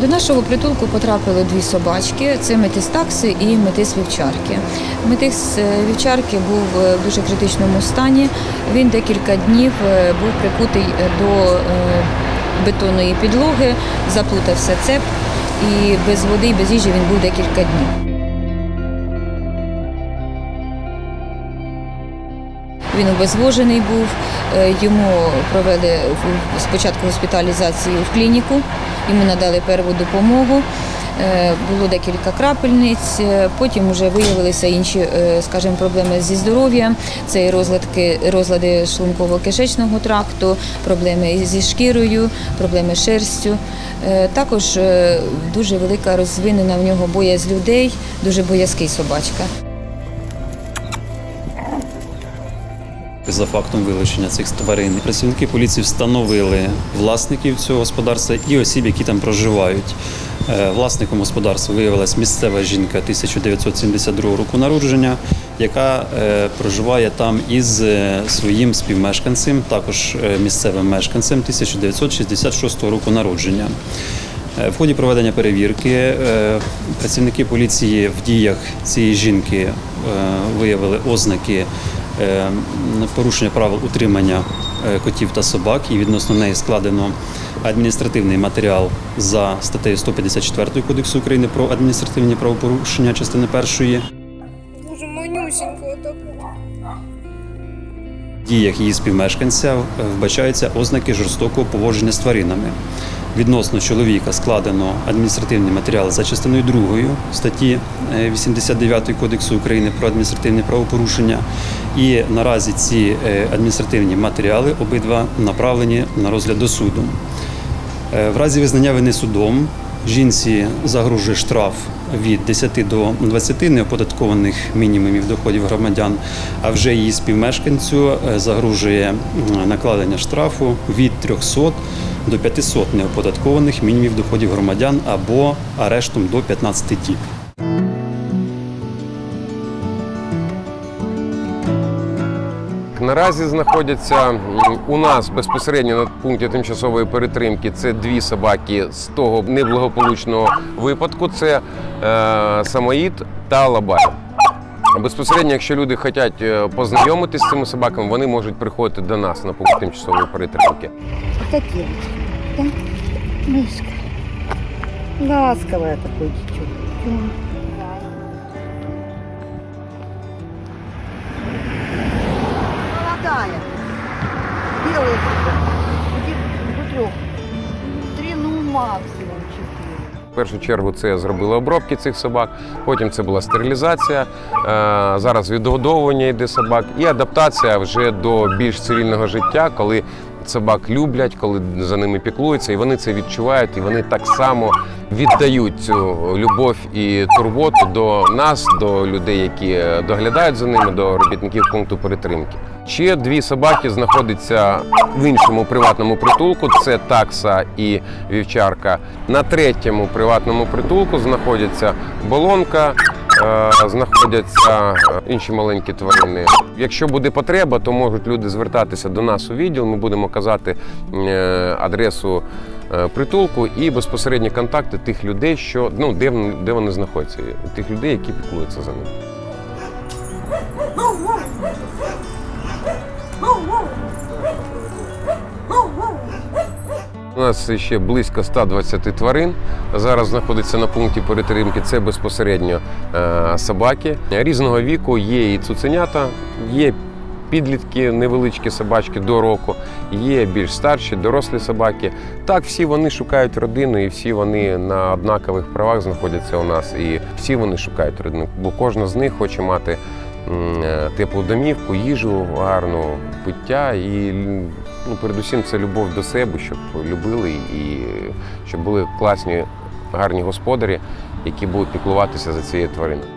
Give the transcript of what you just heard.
До нашого притулку потрапили дві собачки: це метис такси і метис вівчарки. Метис е, вівчарки був в дуже критичному стані. Він декілька днів е, був прикутий е, до бетонної підлоги, заплутався цеп, і без води, і без їжі він був декілька днів. Він обезвожений був. е, Йому провели спочатку госпіталізацію в клініку, йому надали перву допомогу. Е, Було декілька крапельниць, е, потім вже виявилися інші, скажімо, проблеми зі здоров'ям. Це і розлади шлунково-кишечного тракту, проблеми зі шкірою, проблеми з шерстю. Також дуже велика розвинена в нього боязнь людей, дуже боязкий собачка. За фактом вилучення цих тварин працівники поліції встановили власників цього господарства і осіб, які там проживають. Е, Власником господарства виявилась місцева жінка 1972 року народження, яка е, проживає там із е, своїм співмешканцем, також місцевим мешканцем 1966 року народження. В ході проведення перевірки працівники поліції в діях цієї жінки виявили ознаки порушення правил утримання е, котів та собак, і відносно неї складено адміністративний матеріал за статтею 154 Кодексу України про адміністративні правопорушення частини першої. Боже, манюсенького такого. В діях її співмешканця е, вбачаються ознаки жорстокого поводження з тваринами. Відносно чоловіка складено адміністративний матеріал за частиною 2 статті е, 89 Кодексу України про адміністративні правопорушення. І наразі ці е, адміністративні матеріали обидва направлені на розгляд до суду. Е, В разі визнання вини судом жінці загрожує штраф від 10 до 20 неоподаткованих мінімумів доходів громадян, а вже її співмешканцю е, загрожує накладення штрафу від 300 до 500 неоподаткованих мінімумів доходів громадян або арештом до 15 діб. Наразі знаходяться у нас безпосередньо на пункті тимчасової перетримки. Це дві собаки з того неблагополучного випадку. Це е, Самоїд та Лабай. Безпосередньо, якщо люди хочуть е, познайомитися з цими собаками, вони можуть приходити до нас на пункт тимчасової перетримки. Это девочка, да? Мышка. Ласковая максимум 4. В першу чергу це зробили обробки цих собак, потім це була стерилізація, е, зараз відгодовування йде собак і адаптація вже до більш цивільного життя, коли собак люблять, коли за ними піклуються, і вони це відчувають, і вони так само віддають цю любов і турботу до нас, до людей, які доглядають за ними, до робітників пункту перетримки. Ще дві собаки знаходяться в іншому приватному притулку. Це такса і вівчарка. На третьому приватному притулку знаходяться болонка. Е, Знаходяться е, інші маленькі тварини. Якщо буде потреба, то можуть люди звертатися до нас у відділ. Ми будемо казати е, адресу притулку і безпосередні контакти тих людей, що ну де де вони знаходяться, тих людей, які піклуються за ними. У нас ще близько 120 тварин. Зараз знаходиться на пункті перетримки. Це безпосередньо е, собаки різного віку. Є і цуценята, є підлітки, невеличкі собачки до року, є більш старші, дорослі собаки. Так, всі вони шукають родину, і всі вони на однакових правах знаходяться у нас. І всі вони шукають родину, бо кожна з них хоче мати е, теплу домівку, їжу, гарну пиття і ну, передусім це любов до себе, щоб любили і щоб були класні, гарні господарі, які будуть піклуватися за цією твариною.